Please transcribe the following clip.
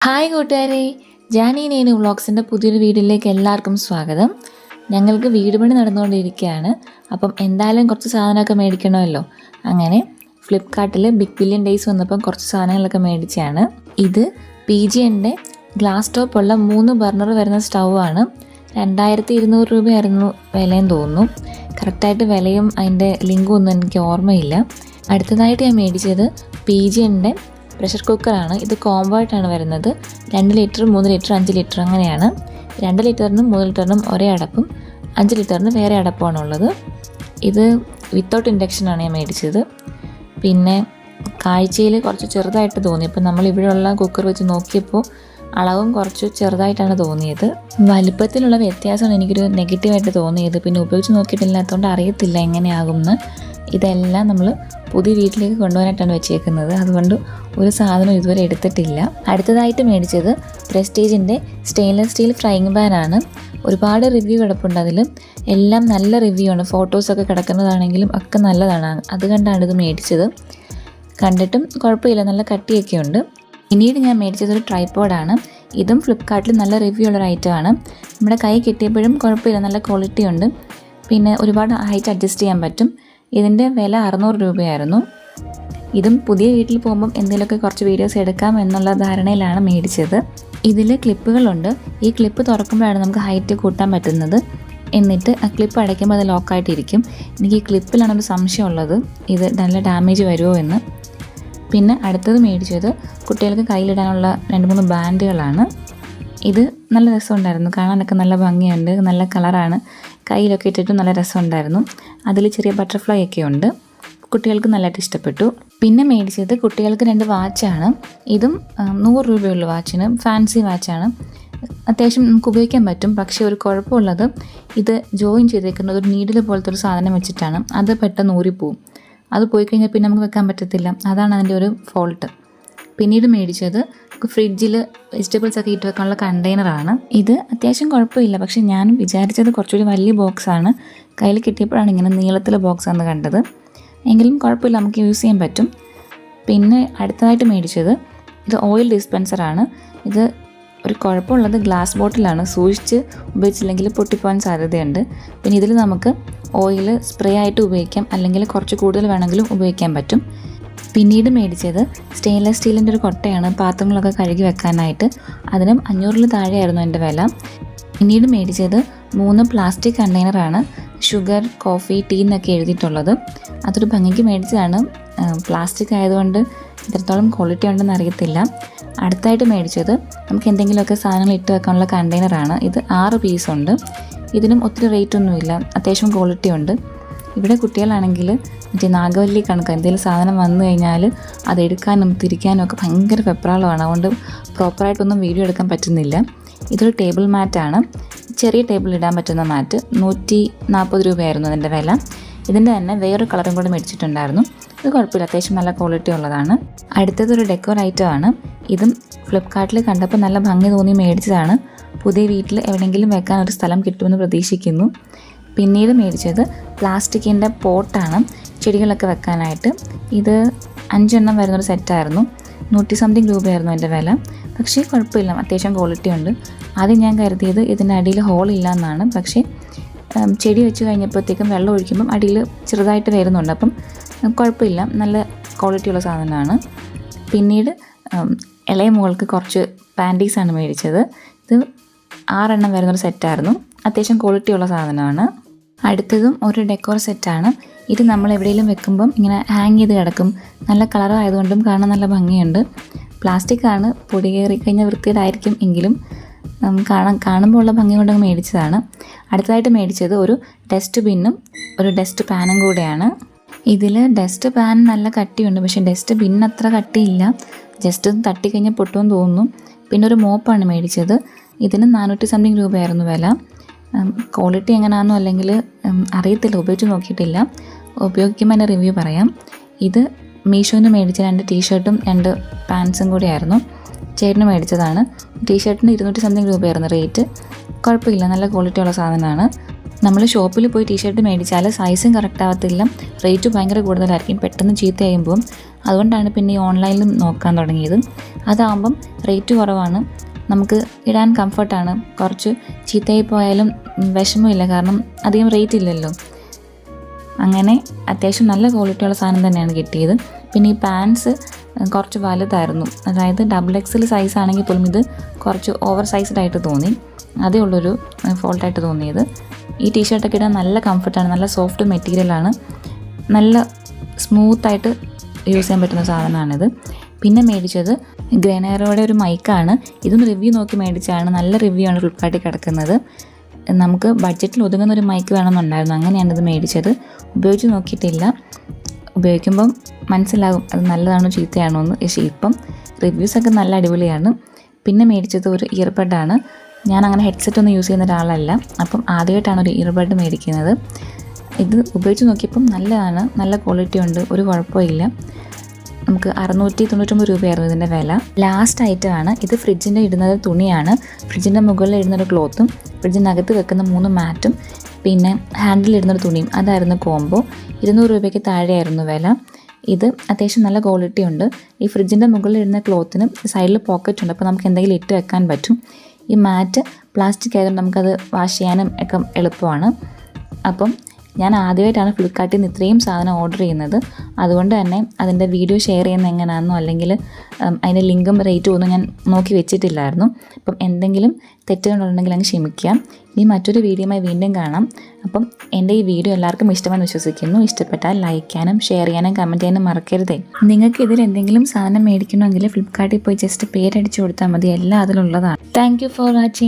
Hi കൂട്ടുകാരെ ജാനി നേനു വ്ളോഗ്സിന്റെ പുതിയൊരു വീഡിയോയിലേക്ക് എല്ലാവർക്കും സ്വാഗതം. ഞങ്ങൾക്ക് വീട് പണി നടന്നുകൊണ്ടിരിക്കുകയാണ്. അപ്പം എന്തായാലും കുറച്ച് സാധനമൊക്കെ മേടിക്കണമല്ലോ. അങ്ങനെ ഫ്ലിപ്കാർട്ടിൽ ബിഗ് ബില്യൺ ഡേയ്സ് വന്നപ്പം കുറച്ച് സാധനങ്ങളൊക്കെ മേടിച്ചാണ് ഇത് പി ജി എന്റെ ഗ്ലാസ് ടോപ്പ് ഉള്ള മൂന്ന് ബർണർ വരുന്ന സ്റ്റൗ ആണ് രണ്ടായിരത്തി ഇരുന്നൂറ് രൂപയായിരുന്നു വിലയെന്ന് തോന്നുന്നു. കറക്റ്റായിട്ട് വിലയും അതിന്റെ ലിങ്കും ഒന്നും എനിക്ക് ഓർമ്മയില്ല. അടുത്തതായിട്ട് ഞാൻ മേടിച്ചത് പി ജി എന്റെ പ്രഷർ കുക്കറാണ് ഇത് കോംബോ ആയിട്ടാണ് വരുന്നത്. രണ്ട് ലിറ്റർ മൂന്ന് ലിറ്റർ അഞ്ച് ലിറ്റർ അങ്ങനെയാണ്. രണ്ട് ലിറ്ററിനും മൂന്ന് ലിറ്ററിനും ഒരേ അടപ്പും. അഞ്ച് ലിറ്ററിന് വേറെ അടപ്പുമാണ് ഉള്ളത്. ഇത് വിത്തൗട്ട് ഇൻഡക്ഷനാണ് ഞാൻ മേടിച്ചത്. പിന്നെ കാഴ്ചയിൽ കുറച്ച് ചെറുതായിട്ട് തോന്നി. അപ്പോൾ നമ്മൾ ഇവിടെയുള്ള കുക്കർ വെച്ച് നോക്കിയപ്പോൾ അളവും കുറച്ച് ചെറുതായിട്ടാണ് തോന്നിയത്. വലുപ്പത്തിലുള്ള വ്യത്യാസമാണ് എനിക്കൊരു നെഗറ്റീവായിട്ട് തോന്നിയത്. പിന്നെ ഉപയോഗിച്ച് നോക്കിയിട്ടില്ലാത്തതുകൊണ്ട് അറിയത്തില്ല എങ്ങനെയാകുമെന്ന് ഇതെല്ലാം നമ്മൾ പുതിയ വീട്ടിലേക്ക് കൊണ്ടുപോകാനായിട്ടാണ് വെച്ചേക്കുന്നത്. അതുകൊണ്ട് ഒരു സാധനം ഇതുവരെ എടുത്തിട്ടില്ല. അടുത്തതായിട്ട് മേടിച്ചത് പ്രസ്റ്റീജിന്റെ സ്റ്റെയിൻലെസ് സ്റ്റീൽ ഫ്രൈങ് പാനാണ് ഒരുപാട് റിവ്യൂ കിടപ്പുണ്ട് അതിൽ എല്ലാം നല്ല റിവ്യൂ ആണ്. ഫോട്ടോസൊക്കെ കിടക്കുന്നതാണെങ്കിലും ഒക്കെ നല്ലതാണ്. അത് കണ്ടാണ് ഇത് മേടിച്ചത്. കണ്ടിട്ടും കുഴപ്പമില്ല. നല്ല കട്ടിയൊക്കെ ഉണ്ട്. പിന്നീട് ഞാൻ മേടിച്ചത് ഒരു ട്രൈപ്പോഡാണ് ഇതും ഫ്ലിപ്കാർട്ടിൽ നല്ല റിവ്യൂ ഉള്ള ഐറ്റമാണ് നമ്മുടെ കൈ കിട്ടിയപ്പോഴും കുഴപ്പമില്ല. നല്ല ക്വാളിറ്റി ഉണ്ട്. പിന്നെ ഒരുപാട് ഹൈറ്റ് അഡ്ജസ്റ്റ് ചെയ്യാൻ പറ്റും. ഇതിന്റെ വില അറുന്നൂറ് രൂപയായിരുന്നു. ഇതും പുതിയ വീട്ടിൽ പോകുമ്പം എന്തെങ്കിലുമൊക്കെ കുറച്ച് വീഡിയോസ് എടുക്കാം എന്നുള്ള ധാരണയിലാണ് മേടിച്ചത്. ഇതിൽ ക്ലിപ്പുകളുണ്ട് ഈ ക്ലിപ്പ് തുറക്കുമ്പോഴാണ് നമുക്ക് ഹൈറ്റ് കൂട്ടാൻ പറ്റുന്നത്. എന്നിട്ട് ആ ക്ലിപ്പ് അടയ്ക്കുമ്പോൾ അത് ലോക്കായിട്ടിരിക്കും എനിക്ക് ഈ ക്ലിപ്പിലാണ് ഒരു സംശയമുള്ളത്. ഇത് നല്ല ഡാമേജ് വരുമോ എന്ന്. പിന്നെ അടുത്തത് മേടിച്ചത് കുട്ടികൾക്ക് കയ്യിലിടാനുള്ള രണ്ട് മൂന്ന് ബാൻഡുകളാണ്. ഇത് നല്ല രസമുണ്ടായിരുന്നു. കാണാനൊക്കെ നല്ല ഭംഗിയുണ്ട്. നല്ല കളറാണ് കയ്യിലൊക്കെ ഇട്ടിട്ട് നല്ല രസമുണ്ടായിരുന്നു. അതിൽ ചെറിയ ബട്ടർഫ്ലൈ ഒക്കെ ഉണ്ട്. കുട്ടികൾക്ക് നല്ലതായിട്ട് ഇഷ്ടപ്പെട്ടു. പിന്നെ മേടിച്ചത് കുട്ടികൾക്ക് രണ്ട് വാച്ചാണ് ഇതും നൂറ് രൂപയുള്ള വാച്ചിന് ഫാൻസി വാച്ചാണ് അത്യാവശ്യം നമുക്ക് ഉപയോഗിക്കാൻ പറ്റും. പക്ഷേ ഒരു കുഴപ്പമുള്ളത് ഇത് ജോയിൻ ചെയ്തേക്കുന്നത് ഒരു നീഡിൽ പോലത്തെ ഒരു സാധനം വെച്ചിട്ടാണ്. അത് പെട്ടെന്ന് ഊരിപ്പോവും. അത് പോയി കഴിഞ്ഞാൽ പിന്നെ നമുക്ക് വെക്കാൻ പറ്റത്തില്ല. അതാണ് അതിന്റെ ഒരു ഫോൾട്ട് പിന്നീട് മേടിച്ചത് ഫ്രിഡ്ജിൽ വെജിറ്റബിൾസ് ഒക്കെ ഇട്ട് വെക്കാനുള്ള കണ്ടെയ്നറാണ് ഇത് അത്യാവശ്യം കുഴപ്പമില്ല. പക്ഷേ ഞാൻ വിചാരിച്ചത് കുറച്ചുകൂടി വലിയ ബോക്സാണ് കയ്യിൽ കിട്ടിയപ്പോഴാണ് ഇങ്ങനെ നീളത്തിലെ ബോക്സ് ആണ് കണ്ടത്. എങ്കിലും കുഴപ്പമില്ല നമുക്ക് യൂസ് ചെയ്യാൻ പറ്റും. പിന്നെ അടുത്തതായിട്ട് മേടിച്ചത് ഇത് ഓയിൽ ഡിസ്പെൻസറാണ് ഇത് ഒരു കുഴപ്പമുള്ളത് ഗ്ലാസ് ബോട്ടിലാണ് സൂക്ഷിച്ച് ഉപയോഗിച്ചില്ലെങ്കിൽ പൊട്ടിപ്പോകാൻ സാധ്യതയുണ്ട്. പിന്നെ ഇതിൽ നമുക്ക് ഓയിൽ സ്പ്രേ ആയിട്ട് ഉപയോഗിക്കാം. അല്ലെങ്കിൽ കുറച്ച് കൂടുതൽ വേണമെങ്കിലും ഉപയോഗിക്കാൻ പറ്റും. പിന്നീട് മേടിച്ചത് സ്റ്റെയിൻലെസ് സ്റ്റീലിന്റെ ഒരു കൊട്ടയാണ്. പാത്രങ്ങളൊക്കെ കഴുകി വെക്കാനായിട്ട്. അതിനും അഞ്ഞൂറിൽ താഴെയായിരുന്നു എന്റെ വില. പിന്നീട് മേടിച്ചത് മൂന്ന് പ്ലാസ്റ്റിക് കണ്ടെയ്നറാണ് ഷുഗർ കോഫി ടീ എന്നൊക്കെ എഴുതിയിട്ടുള്ളത്. അതൊരു ഭംഗിക്ക് മേടിച്ചതാണ്. പ്ലാസ്റ്റിക് ആയതുകൊണ്ട് ഇത്രത്തോളം ക്വാളിറ്റി ഉണ്ടെന്ന് അറിയത്തില്ല. അടുത്തായിട്ട് മേടിച്ചത് നമുക്ക് എന്തെങ്കിലുമൊക്കെ സാധനങ്ങൾ ഇട്ട് വെക്കാനുള്ള കണ്ടെയ്നറാണ് ഇത് ആറ് പീസുണ്ട് ഇതിനും ഒത്തിരി റേറ്റ് ഒന്നുമില്ല. അത്യാവശ്യം ക്വാളിറ്റി ഉണ്ട്. ഇവിടെ കുട്ടികളാണെങ്കിൽ മറ്റേ നാഗവല്ലി കണക്ക് എന്തെങ്കിലും സാധനം വന്നു കഴിഞ്ഞാൽ അത് എടുക്കാനും തിരിക്കാനും ഒക്കെ ഭയങ്കര വെപ്രാളമാണ്. അതുകൊണ്ട് പ്രോപ്പറായിട്ടൊന്നും വീഡിയോ എടുക്കാൻ പറ്റുന്നില്ല. ഇതൊരു ടേബിൾ മാറ്റാണ്. ചെറിയ ടേബിൾ ഇടാൻ പറ്റുന്ന മാറ്റ് നൂറ്റി നാൽപ്പത് രൂപയായിരുന്നു അതിന്റെ വില. ഇതിന്റെ തന്നെ വേറൊരു കളറും കൂടി മേടിച്ചിട്ടുണ്ടായിരുന്നു. ഇത് കുഴപ്പമില്ല അത്യാവശ്യം നല്ല ക്വാളിറ്റി ഉള്ളതാണ്. അടുത്തതൊരു ഡെക്കോർ ഐറ്റം ആണ്. ഇതും ഫ്ലിപ്കാർട്ടിൽ കണ്ടപ്പോൾ നല്ല ഭംഗി തോന്നി മേടിച്ചതാണ്. പുതിയ വീട്ടിൽ എവിടെയെങ്കിലും വെക്കാൻ ഒരു സ്ഥലം കിട്ടുമെന്ന് പ്രതീക്ഷിക്കുന്നു. പിന്നീട് മേടിച്ചത് പ്ലാസ്റ്റിക്കിന്റെ പോട്ടാണ് ചെടികളൊക്കെ വെക്കാനായിട്ട്. ഇത് അഞ്ചെണ്ണം വരുന്നൊരു സെറ്റായിരുന്നു. നൂറ്റി സംതിങ് രൂപയായിരുന്നു എന്റെ വില. പക്ഷേ കുഴപ്പമില്ല അത്യാവശ്യം ക്വാളിറ്റി ഉണ്ട്. ആദ്യം ഞാൻ കരുതിയത് ഹോൾ ഇല്ല എന്നാണ്. പക്ഷേ ചെടി വെച്ച് കഴിഞ്ഞപ്പോഴത്തേക്കും വെള്ളം ഒഴിക്കുമ്പം അടിയിൽ ചെറുതായിട്ട് വരുന്നുണ്ട്. അപ്പം കുഴപ്പമില്ല. നല്ല ക്വാളിറ്റിയുള്ള സാധനമാണ്. പിന്നീട് ഇളയ മുകൾക്ക് കുറച്ച് പാന്റീസാണ് മേടിച്ചത്. ഇത് ആറെണ്ണം വരുന്നൊരു സെറ്റായിരുന്നു അത്യാവശ്യം ക്വാളിറ്റിയുള്ള സാധനമാണ്. അടുത്തതും ഒരു ഡെക്കോർ സെറ്റാണ്. ഇത് നമ്മൾ എവിടെയെങ്കിലും വെക്കുമ്പം ഇങ്ങനെ ഹാങ് ചെയ്ത് കിടക്കും. നല്ല കളർ ആയതുകൊണ്ടും കാണാൻ നല്ല ഭംഗിയുണ്ട്. പ്ലാസ്റ്റിക് ആണ് പൊടി കയറി കഴിഞ്ഞാൽ വൃത്തിയിലായിരിക്കും എങ്കിലും കാണാൻ കാണുമ്പോൾ ഉള്ള ഭംഗി കൊണ്ടങ്ങ് മേടിച്ചതാണ്. അടുത്തതായിട്ട് മേടിച്ചത് ഒരു ഡസ്റ്റ് ബിന്നും ഒരു ഡസ്റ്റ് പാനും കൂടെയാണ്. ഇതിൽ ഡസ്റ്റ് പാൻ നല്ല കട്ടിയുണ്ട് പക്ഷേ ഡസ്റ്റ് ബിൻ അത്ര കട്ടിയില്ല. ജസ്റ്റ് തട്ടിക്കഴിഞ്ഞാൽ പൊട്ടുമെന്ന് തോന്നുന്നു. പിന്നെ ഒരു മോപ്പാണ് മേടിച്ചത്. ഇതിന് നാനൂറ്റി സംതിങ് രൂപയായിരുന്നു വില. ക്വാളിറ്റി എങ്ങനെയാണെന്നോ അല്ലെങ്കിൽ അറിയത്തില്ല ഉപയോഗിച്ച് നോക്കിയിട്ടില്ല. ഉപയോഗിക്കുമ്പോൾ എന്റെ റിവ്യൂ പറയാം. ഇത് മീഷോന്ന് മേടിച്ച രണ്ട് ടീഷർട്ടും രണ്ട് പാൻസും കൂടിയായിരുന്നു. ചേട്ടന് മേടിച്ചതാണ്. ടീഷർട്ടിന് ഇരുന്നൂറ്റി സംതിങ് രൂപയായിരുന്നു റേറ്റ് കുഴപ്പമില്ല നല്ല ക്വാളിറ്റി ഉള്ള സാധനമാണ്. നമ്മൾ ഷോപ്പിൽ പോയി ടീഷർട്ട് മേടിച്ചാൽ സൈസും കറക്റ്റ് ആവത്തില്ല. റേറ്റും ഭയങ്കര കൂടുതലായിരിക്കും. പെട്ടെന്ന് ചീത്തയാകുമ്പോൾ അതുകൊണ്ടാണ് പിന്നെ ഈ ഓൺലൈനിൽ നോക്കാൻ തുടങ്ങിയത്. അതാകുമ്പം റേറ്റ് കുറവാണ്. നമുക്ക് ഇടാൻ കംഫർട്ടാണ്. കുറച്ച് ചീത്തയായി പോയാലും വിഷമമില്ല. കാരണം അധികം റേറ്റ് ഇല്ലല്ലോ. അങ്ങനെ അത്യാവശ്യം നല്ല ക്വാളിറ്റിയുള്ള സാധനം തന്നെയാണ് കിട്ടിയത്. പിന്നെ ഈ പാൻസ് കുറച്ച് വലുതായിരുന്നു. അതായത് ഡബിൾ എക്സൽ സൈസ് ആണെങ്കിൽ പോലും ഇത് കുറച്ച് ഓവർ സൈസ്ഡ് ആയിട്ട് തോന്നി. അതേ ഉള്ളൊരു ഫോൾട്ടായിട്ട് തോന്നിയത്. ഈ ടീഷർട്ടൊക്കെ ഇടാൻ നല്ല കംഫർട്ടാണ് നല്ല സോഫ്റ്റ് മെറ്റീരിയലാണ് നല്ല സ്മൂത്തായിട്ട് യൂസ് ചെയ്യാൻ പറ്റുന്ന സാധനമാണിത്. പിന്നെ മേടിച്ചത് ഗ്രനേറോയുടെ ഒരു മൈക്കാണ്. ഇതും റിവ്യൂ നോക്കി മേടിച്ചാണ്. നല്ല റിവ്യൂ ആണ് ഫ്ലിപ്കാർട്ടിൽ കിടക്കുന്നത്. നമുക്ക് ബഡ്ജറ്റിൽ ഒതുങ്ങുന്ന ഒരു മൈക്ക് വേണമെന്നുണ്ടായിരുന്നു. അങ്ങനെയാണ് ഇത് മേടിച്ചത്. ഉപയോഗിച്ച് നോക്കിയിട്ടില്ല. ഉപയോഗിക്കുമ്പം മനസ്സിലാകും അത് നല്ലതാണോ ചീത്തയാണോ എന്ന്. പക്ഷേ ഇപ്പം റിവ്യൂസൊക്കെ നല്ല അടിപൊളിയാണ്. പിന്നെ മേടിച്ചത് ഒരു ഇയർബഡാണ് ഞാൻ അങ്ങനെ ഹെഡ്സെറ്റ് ഒന്നും യൂസ് ചെയ്യുന്ന ഒരാളല്ല. അപ്പം ആദ്യമായിട്ടാണ് ഒരു ഇയർബഡ് മേടിക്കുന്നത്. ഇത് ഉപയോഗിച്ച് നോക്കിയപ്പം നല്ലതാണ്. നല്ല ക്വാളിറ്റി ഉണ്ട്. ഒരു കുഴപ്പമില്ല നമുക്ക് അറുന്നൂറ്റി തൊണ്ണൂറ്റൊമ്പത് രൂപയായിരുന്നു ഇതിന്റെ വില. ലാസ്റ്റ് ഐറ്റം ആണ്. ഇത് ഫ്രിഡ്ജിന്റെ ഇടുന്നത് തുണിയാണ്. ഫ്രിഡ്ജിന്റെ മുകളിൽ ഇടുന്നൊരു ക്ലോത്തും ഫ്രിഡ്ജിനകത്ത് വെക്കുന്ന മൂന്ന് മാറ്റും പിന്നെ ഹാൻഡിൽ ഇടുന്നൊരു തുണിയും. അതായിരുന്നു കോംബോ ഇരുന്നൂറ് രൂപയ്ക്ക് താഴെയായിരുന്നു വില. ഇത് അത്യാവശ്യം നല്ല ക്വാളിറ്റി ഉണ്ട്. ഈ ഫ്രിഡ്ജിന്റെ മുകളിൽ ഇടുന്ന ക്ലോത്തിന് സൈഡിൽ പോക്കറ്റ് ഉണ്ട്. അപ്പോൾ നമുക്ക് എന്തെങ്കിലും ഇട്ട് വെക്കാൻ പറ്റും. ഈ മാറ്റ് പ്ലാസ്റ്റിക് ആയതുകൊണ്ട് നമുക്കത് വാഷ് ചെയ്യാനും ഒക്കെ എളുപ്പമാണ്. അപ്പം ഞാൻ ആദ്യമായിട്ടാണ് ഫ്ലിപ്കാർട്ടിൽ നിന്ന് ഇത്രയും സാധനം ഓർഡർ ചെയ്യുന്നത്. അതുകൊണ്ട് തന്നെ അതിന്റെ വീഡിയോ ഷെയർ ചെയ്യുന്ന എങ്ങനെയാണെന്നോ അല്ലെങ്കിൽ അതിന്റെ ലിങ്കും റേറ്റും ഒന്നും ഞാൻ നോക്കി വെച്ചിട്ടില്ലായിരുന്നു. അപ്പം എന്തെങ്കിലും തെറ്റുകളുണ്ടെങ്കിൽ അങ്ങ് ക്ഷമിക്കാം. ഇനി മറ്റൊരു വീഡിയോയുമായി വീണ്ടും കാണാം. അപ്പം എന്റെ ഈ വീഡിയോ എല്ലാവർക്കും ഇഷ്ടമെന്ന് വിശ്വസിക്കുന്നു. ഇഷ്ടപ്പെട്ടാൽ ലൈക്ക് ചെയ്യാനും ഷെയർ ചെയ്യാനും കമന്റ് ചെയ്യാനും മറക്കരുതേ. നിങ്ങൾക്ക് ഇതിൽ എന്തെങ്കിലും സാധനം മേടിക്കണമെങ്കിൽ ഫ്ലിപ്കാർട്ടിൽ പോയി ജസ്റ്റ് പേരടിച്ചു കൊടുത്താൽ മതി. എല്ലാം അതിലുള്ളതാണ്. Thank for watching